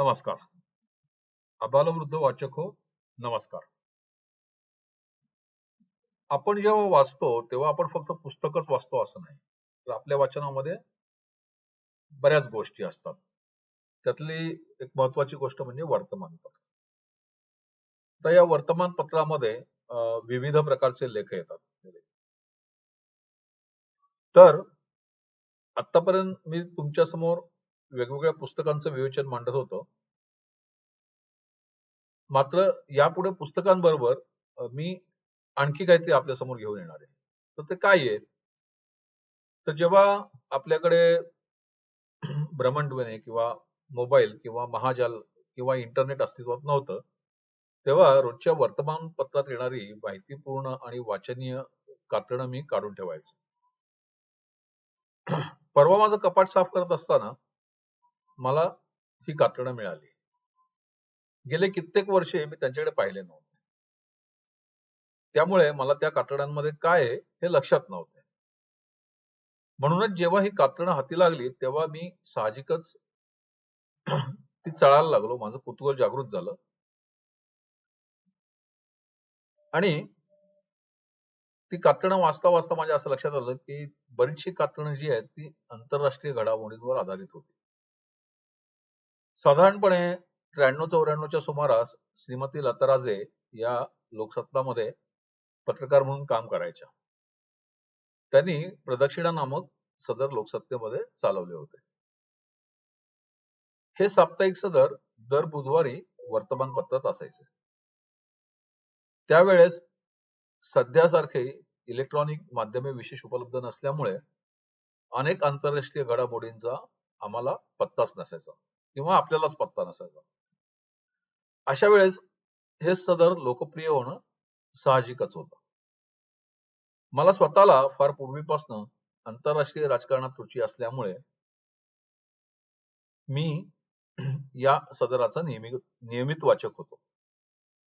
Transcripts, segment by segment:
नमस्कार. अबालवृद्ध वाचक हो नमस्कार. आपण जेव्हा वाचतो तेव्हा आपण फक्त पुस्तकच वाचतो असं नाही. तर आपल्या वाचनामध्ये बऱ्याच गोष्टी असतात. त्यातली एक महत्वाची गोष्ट म्हणजे वर्तमानपत्र तर या वर्तमानपत्रामध्ये विविध प्रकारचे लेख येतात. तर आतापर्यंत मी तुमच्यासमोर वेगवेगळ्या पुस्तकांचं विवेचन मांडत होतो. मात्र यापुढे पुस्तकांबरोबर मी आणखी काहीतरी आपल्यासमोर घेऊन येणार आहे. तर ते काय आहे? तर जेव्हा आपल्याकडे भ्रमणध्वनी किंवा मोबाईल किंवा महाजाल किंवा इंटरनेट अस्तित्वात नव्हतं तेव्हा रोजच्या वर्तमानपत्रात येणारी माहितीपूर्ण आणि वाचनीय कातडं मी काढून ठेवायचो. परवा माझं कपाट साफ करत असताना मला ही कातडं मिळाली. गेले कित्येक वर्षे मी त्यांच्याकडे पाहिले नव्हते. त्यामुळे मला त्या कातड्यांमध्ये काय हे लक्षात नव्हते. म्हणूनच जेव्हा ही कातडं हाती लागली तेव्हा मी साहजिकच ती चळायला लागलो. माझं कुतूहल जागृत झालं. आणि ती कातडं वाचता वाचता माझ्या असं लक्षात आलं की बरीचशी कातडं जी आहेत ती आंतरराष्ट्रीय घडामोडींवर आधारित होती. साधारणपणे त्र्याण्णव चौऱ्याण्णवच्या सुमारास श्रीमती लताराजे या लोकसत्तामध्ये पत्रकार म्हणून काम करायच्या. त्यांनी प्रदक्षिणा नामक सदर लोकसत्तेमध्ये चालवले होते. हे साप्ताहिक सदर दर बुधवारी वर्तमानपत्रात असायचे. त्यावेळेस सध्यासारखे इलेक्ट्रॉनिक माध्यमे विशेष उपलब्ध नसल्यामुळे अनेक आंतरराष्ट्रीय घडामोडींचा आम्हाला पत्ताच नसायचा. किंवा आपल्यालाच पत्ता नसायचा. अशा वेळेस हे सदर लोकप्रिय होणं साहजिकच होतं. मला स्वतःला फार पूर्वीपासून आंतरराष्ट्रीय राजकारणात रुची असल्यामुळे मी या सदराचा नियमित नियमित वाचक होतो.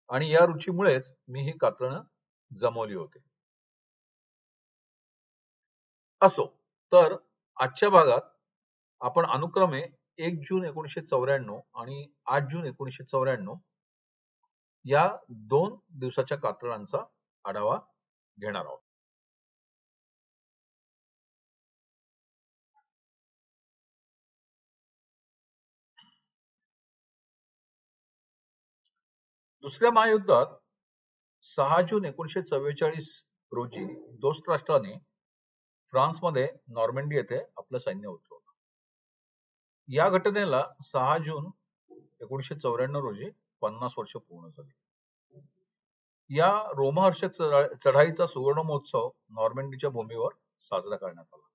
आणि या रुचीमुळेच मी ही कात्रणं जमवली होती. असो तर आजच्या भागात आपण अनुक्रमे एक जून एकोणीसशे चौऱ्याण्णव आणि आठ जून एकोणीसशे चौऱ्याण्णव या दोन दिवसाच्या कातळांचा आढावा घेणार आहोत. दुसऱ्या महायुद्धात सहा जून एकोणीसशे चव्वेचाळीस रोजी दोस्त राष्ट्राने फ्रान्समध्ये नॉर्मंडी येथे आपलं सैन्य होतं. या घटनेला सहा जून एकोणीशे चौऱ्याण्णव रोजी पन्नास वर्ष पूर्ण झाली. या रोमहर्षक चढाईचा सुवर्ण महोत्सव नॉर्मेंडीच्या भूमीवर साजरा करण्यात आला.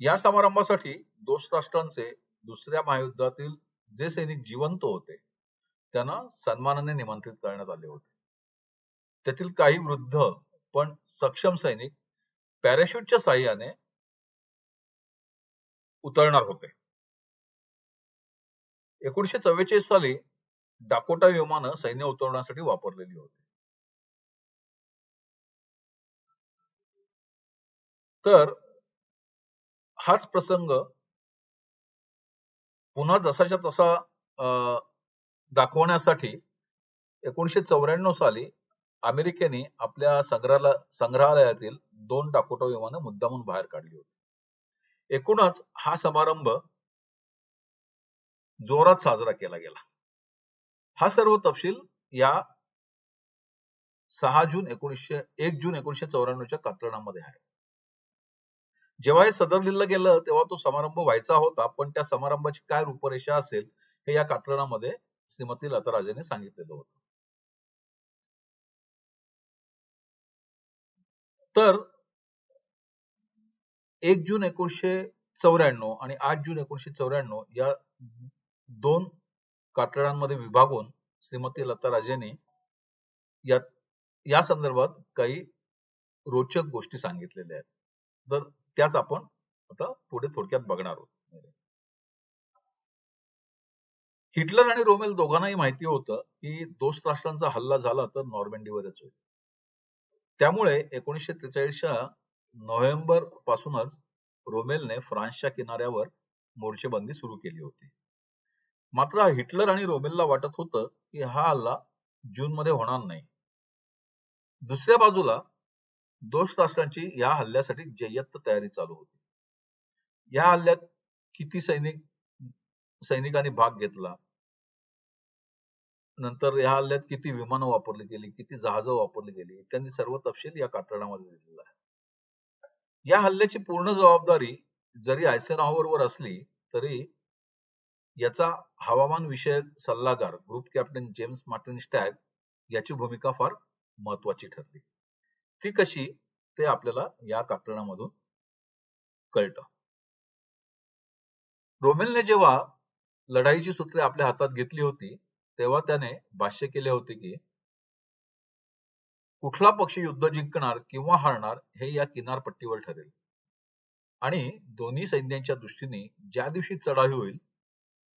या समारंभासाठी दोस्त राष्ट्रांचे दुसऱ्या महायुद्धातील जे सैनिक जिवंत होते त्यांना सन्मानाने निमंत्रित करण्यात आले होते. त्यातील काही वृद्ध पण सक्षम सैनिक पॅराशूटच्या साह्याने उतरणार होते. एकोणीसशे चव्वेचाळीस साली डाकोटा विमानं सैन्य उतरवण्यासाठी वापरलेली होती. तर हाच प्रसंग पुन्हा जसाच्या तसा अं, दाखवण्यासाठी एकोणीशे चौऱ्याण्णव साली अमेरिकेने आपल्या संग्रहाला संग्रहालयातील दोन डाकोटा विमानं मुद्दामून बाहेर काढली होती. एकूणच हा समारंभ जोरात साजरा केला गेला. हा सर्व तपशील या सहा जून एकोणीसशे एक जून एकोणीसशे चौऱ्याण्णवच्या कात्रणामध्ये आहे. जेव्हा हे सदर लिहिलं गेलं तेव्हा तो समारंभ व्हायचा होता पण त्या समारंभाची काय रूपरेषा असेल हे या कात्रणामध्ये श्रीमती लताराजेने सांगितलेलं होतं. तर एक जून एकोणीसशे चौऱ्याण्णव आणि आठ जून एकोणीसशे चौऱ्याण्णव या दोन कातळांमध्ये विभागून श्रीमती लताराजेने या या संदर्भात काही रोचक गोष्टी सांगितलेल्या आहेत. तर त्याच आपण आता पुढे थोडक्यात बघणार आहोत. हिटलर आणि रोमेल दोघांनाही माहिती होतं की दोस्त राष्ट्रांचा हल्ला झाला तर नॉर्मेंडीवरच होईल. त्यामुळे एकोणीसशे त्रेचाळीसच्या नोव्हेंबर पासूनच रोमेलने फ्रान्सच्या किनाऱ्यावर मोर्चेबंदी सुरू केली होती. मात्र हिटलर आणि रोमेलला वाटत होतं की हा हल्ला जून मध्ये होणार नाही. दुसऱ्या बाजूला दोष राष्ट्रांची या हल्ल्यासाठी जय्यत तयारी चालू होती. या हल्ल्यात किती सैनिक सैनिकांनी भाग घेतला? नंतर या हल्ल्यात किती विमानं वापरली गेली? किती जहाजं वापरली गेली? इत्यादी सर्व तपशील या कात्रणामध्ये दिलेला आहे. या हल्ल्याची पूर्ण जबाबदारी जरी वर असली तरी याचा हवामान विषयक सल्लागार group captain James Martin Stagg याची भूमिका फार महत्वाची ठरली. ती कशी ते आपल्याला या कात्रणामधून कळतं. रोमेलने जेव्हा लढाईची सूत्रे आपल्या हातात घेतली होती तेव्हा त्याने भाष्य केले होते की कुठला पक्ष युद्ध जिंकणार किंवा हारणार हे या किनारपट्टीवर ठरेल. आणि दोन्ही सैन्यांच्या दृष्टीने ज्या दिवशी चढाई होईल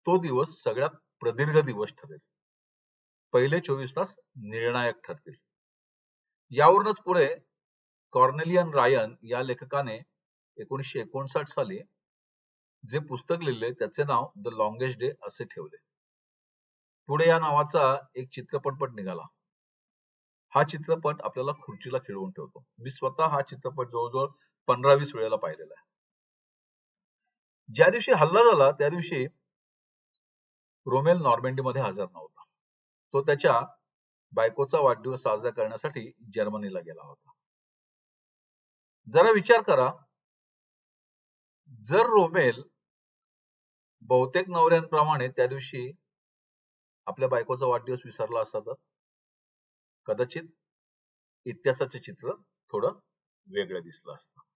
तो दिवस सगळ्यात प्रदीर्घ दिवस ठरेल. पहिले चोवीस तास निर्णायक ठरतील. यावरूनच पुढे कॉर्नेलियन रायन या लेखकाने एकोणीशे एकोणसाठ साली जे पुस्तक लिहिले त्याचे नाव द लॉंगेस्ट डे असे ठेवले. पुढे या नावाचा एक चित्रपटपट निघाला. हा चित्रपट आपल्याला खुर्चीला खिळवून ठेवतो. मी स्वतः हा चित्रपट जवळजवळ पंधरा वीस वेळेला पाहिलेला आहे. ज्या दिवशी हल्ला झाला त्या दिवशी रोमेल मध्ये हजर नव्हता. तो त्याच्या बायकोचा वाढदिवस साजरा करण्यासाठी जर्मनीला गेला होता. जरा विचार करा जर रोमेल बहुतेक नवऱ्यांप्रमाणे त्या दिवशी आपल्या बायकोचा वाढदिवस विसरला असता तर? कदाचित इतिहासाचे चित्र थोडं वेगळं दिसलं असतं.